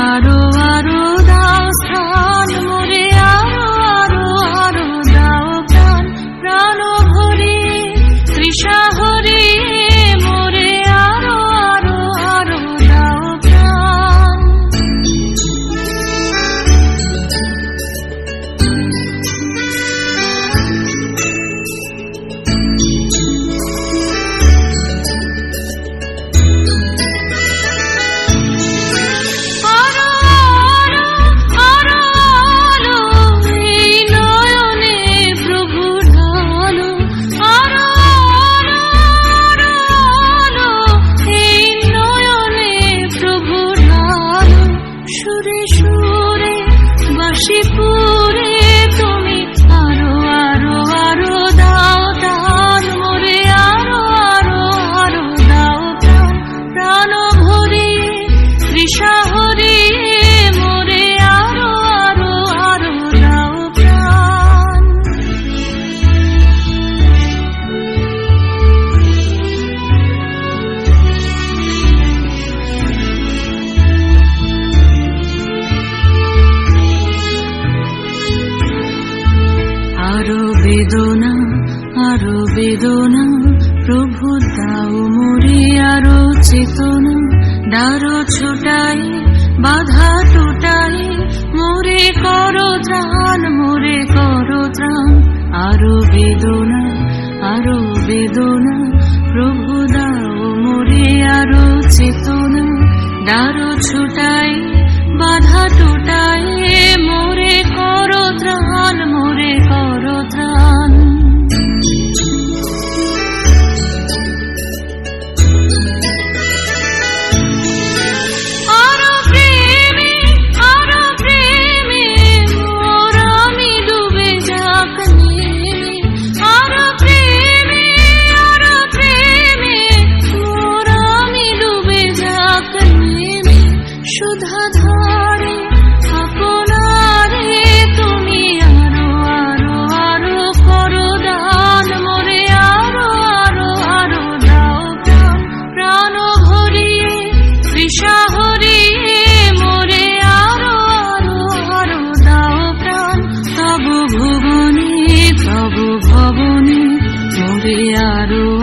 আরও আরও দাও স্থান মোরে আরও আরও দাও প্রাণ প্রাণ মোরে আরও আরও দাও প্রাণ। আরও বেদনা আরও বেদনা দারু ছুটাই বাধা টুটা yaro